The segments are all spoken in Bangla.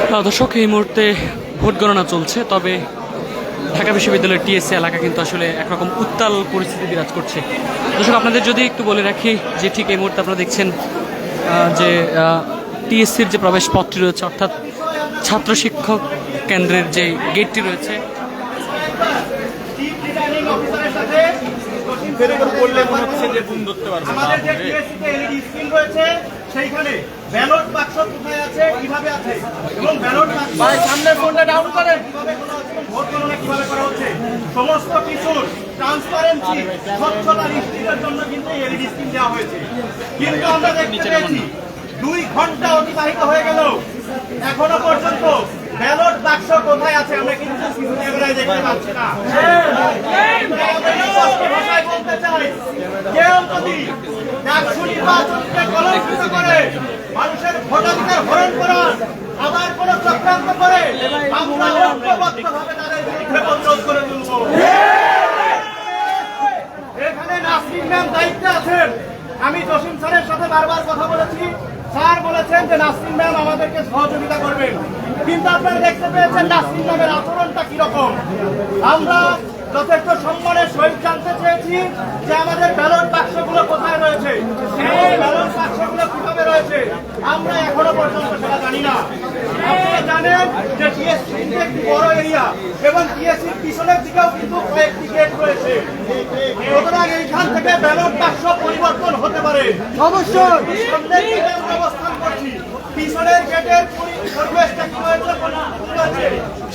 আহ, দর্শক এই মুহূর্তে ভোট গণনা চলছে তবে ঢাকা বিশ্ববিদ্যালয়ের টিএসসি এলাকা কিন্তু আসলে একরকম উত্তাল পরিস্থিতি বিরাজ করছে। দর্শক আপনাদের যদি একটু বলে রাখি যে ঠিক এই মুহূর্তে আপনারা দেখছেন যে টিএসসির যে প্রবেশ পথটি রয়েছে অর্থাৎ ছাত্র শিক্ষক কেন্দ্রের যে গেটটি রয়েছে সেইখানে ব্যালট বাক্স কোথায় আছে কীভাবে আছে? এবং ব্যালট ভাই সামনে ফোনটা ডাউন করেন। কীভাবে করা হচ্ছে এবং ভোট গণনা কীভাবে করা হচ্ছে? সমস্ত কিছুর ট্রান্সপারেন্সি স্বচ্ছতা নিশ্চিতের জন্য কিন্তু এলইডি স্ক্রিন দেওয়া হয়েছে। কিন্তু আমরা দেখতে পেয়েছি দুই ঘণ্টা অতিবাহিত হয়ে গেল। এখনও পর্যন্ত ব্যালট বাক্স কোথায় আছে আমরা কিন্তু ক্যামেরায় দেখতে পাচ্ছি না। আমাদের স্পষ্ট ভাষায় বলতে চাই কেউ যদি নির্বাচনকে কলঙ্কিত করে ভোটাধিকার হরণ করার আবার কোন চক্রান্ত করে আমরা এখানে নাসরিন ম্যাম দায়িত্বে আছেন। আমি জসিম স্যারের সাথে বারবার কথা বলেছি। স্যার বলেছেন যে নাসরিন ম্যাম আমাদেরকে সহযোগিতা করবেন। কিন্তু আপনারা দেখতে পেয়েছেন নাসরিন ম্যামের আচরণটা কীরকম। আমরা যথেষ্ট সম্মানের সহিত জানতে চেয়েছি যে আমাদের ব্যালট বাক্সগুলো কোথায় রয়েছে। এই ব্যালট বাক্সগুলো কীভাবে রয়েছে আমরা এখনও পর্যন্ত সেটা জানি না। আপনারা জানেন যে টিএসসি একটি বড় এরিয়া এবং টিএসসির পিছনের দিকেও কিন্তু কয়েকটি গেট রয়েছে। সুতরাং এইখান থেকে ব্যালট বাক্স পরিবর্তন হতে পারে? অবশ্যই। সামনের অবস্থান করছি। পিছনের গেটের পরি- পরিবেশটা কি হয়েছে,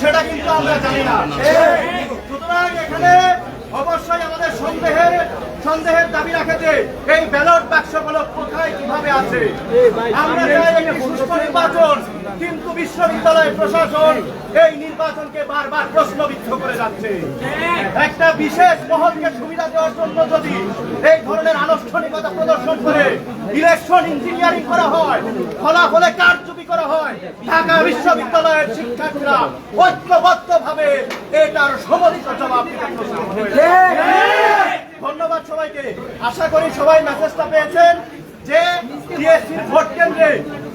সেটা কিন্তু আমরা জানি না। সুতরাং এখানে অবশ্যই আমাদের সন্দেহের সন্দেহের দাবি রাখে যে এই ব্যালট বাক্সগুলো কোথায়, কীভাবে আছে। আমরা চাই সুষ্ঠু নির্বাচন, কিন্তু বিশ্ববিদ্যালয় প্রশাসন এই নির্বাচনকে বারবার প্রশ্নবিদ্ধ করে যাচ্ছে। একটা বিশেষ মহলকে সুবিধা দেওয়ার জন্য যদি এই ধরনের আনুষ্ঠানিকতা প্রদর্শন করে ইলেকশন ইঞ্জিনিয়ারিং করা হয়, ফলাফলে করা ঢাকা বিশ্ববিদ্যালয়ের শিক্ষার্থীরা ঐক্যবদ্ধ ভাবে এটার জবাব হয়েছে। ধন্যবাদ সবাইকে। আশা করি সবাই মেসেজটা পেয়েছেন যে টিএসসির ভোট কেন্দ্রে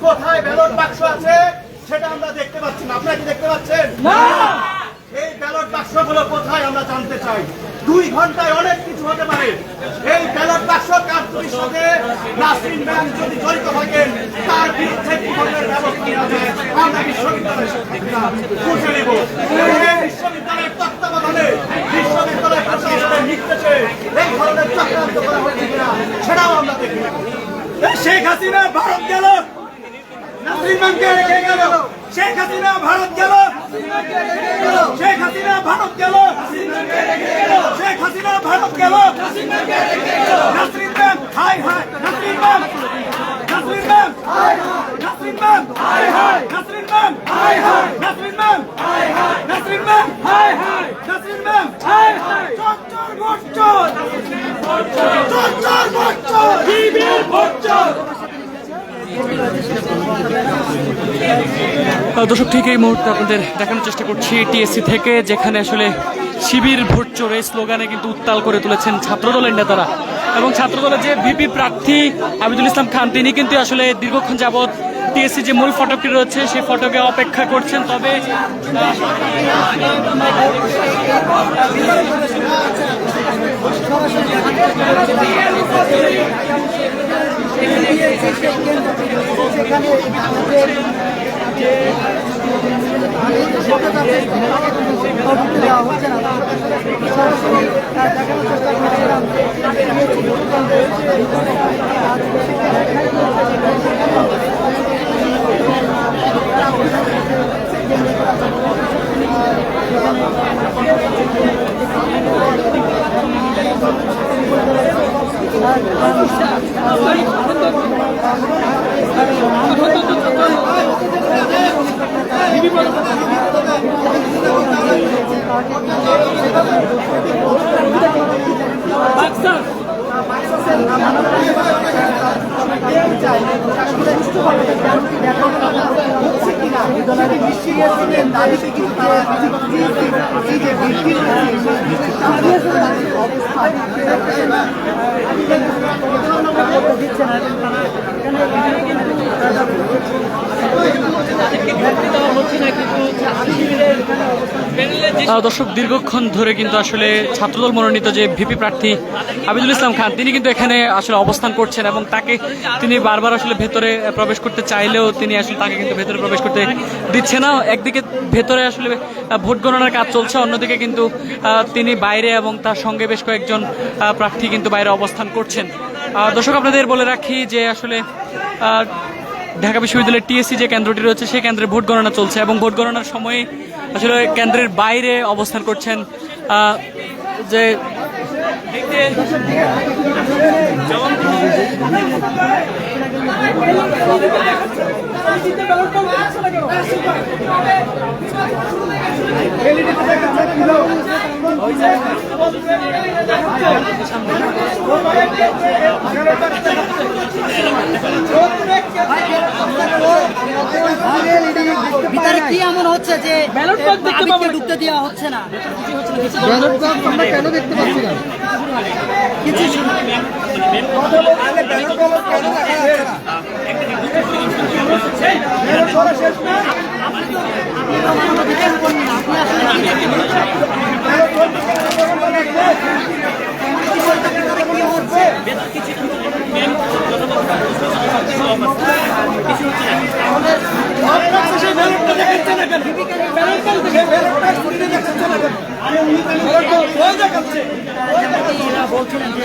কোথায় ব্যালট বাক্স আছে সেটা আমরা দেখতে পাচ্ছি না। আপনারা কি দেখতে পাচ্ছেন? এই ব্যালট বাক্সগুলো কোথায় আমরা জানতে চাই। দুই ঘন্টায় অনেক কিছু হতে পারে। এই ব্যালট বাক্স কারচুপির সাথে নাসরিন ম্যাম যদি জড়িত থাকেন তার বিরুদ্ধে কি ধরনের ব্যবস্থা নেওয়া যায়, আমরা বিশ্ববিদ্যালয়ের শিক্ষার্থীরা বুঝে নেব। বিশ্ববিদ্যালয়ের তত্ত্বাবধানে বিশ্ববিদ্যালয় প্রশাসনের নির্দেশে এই ধরনের চক্রান্ত করা হয়েছে কিনা, সেটাও আমরা দেখি শেখ হাসিনা ভারত গেল, নাসরিন ম্যামকে রেখে গেল। শেখ হাসিনা ভারত গেল। শেখ হাসিনা ভারত গেল। শেখ হাসিনা ভারত গেল। Nasrin ma'am high high. Nasrin ma'am Nasrin ma'am Nasrin ma'am high high. Nasrin ma'am high high. Nasrin ma'am high high. Nasrin ma'am high high. Nasrin ma'am high high. দর্শক, ঠিক এই মুহূর্তে আপনাদের দেখানোর চেষ্টা করছি টিএসসি থেকে, যেখানে আসলে শিবির ভোট চোর এই স্লোগানে কিন্তু উত্তাল করে তুলেছেন ছাত্রদলের নেতারা। এবং ছাত্রদলের যে ভিপি প্রার্থী আবিদুল ইসলাম খান, তিনি কিন্তু আসলে দীর্ঘক্ষণ যাবৎ টিএসসি যে মূল ফটকটি রয়েছে সেই ফটকে অপেক্ষা করছেন। তবে যে দেওয়া হচ্ছে না সরাসরি দেখানোর চেষ্টা করছিলাম দাবিতে কিন্তু তারা এই যে বৃষ্টির দিচ্ছে না এখানে দেখতে দেওয়া হচ্ছে আহ, দর্শক, দীর্ঘক্ষণ ধরে কিন্তু আসলে ছাত্রদল মনোনীত যে ভিপি প্রার্থী আবিদুল ইসলাম খান, তিনি কিন্তু এখানে আসলে অবস্থান করছেন এবং তাকে তিনি বারবার আসলে ভেতরে প্রবেশ করতে চাইলেও তিনি আসলে তাকে কিন্তু ভেতরে প্রবেশ করতে দিচ্ছে না। একদিকে ভেতরে আসলে ভোট গণনার কাজ চলছে, অন্যদিকে কিন্তু তিনি বাইরে এবং তার সঙ্গে বেশ কয়েকজন প্রার্থী কিন্তু বাইরে অবস্থান করছেন। দর্শক, আপনাদের বলে রাখি যে আসলে ঢাকা বিশ্ববিদ্যালয়ের টিএসসি যে কেন্দ্রটি রয়েছে, সেই কেন্দ্রে ভোট গণনা চলছে এবং ভোট গণনার সময়ে আসলে কেন্দ্রের বাইরে অবস্থান করছেন যে দেখতে ভিতরে কি এমন হচ্ছে যে ব্যালট বক্স দেখতে পাবো। ঢুকতে দেওয়া হচ্ছে না? ব্যালট বক্স আমরা কেন দেখতে পাচ্ছি না? কিছু এরা বলছিলেন যে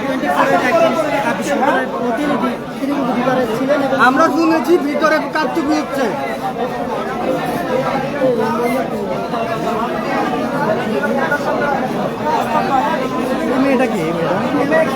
টোয়েন্টি ফোরের একজন বিশ্ববিদ্যালয়ের প্রতিনিধি তিনি কিন্তু ভিতরে ছিলেন এবং আমরা শুনেছি ভিতরে কারচুপি হচ্ছে। মেয়েটা কি? ব্যালট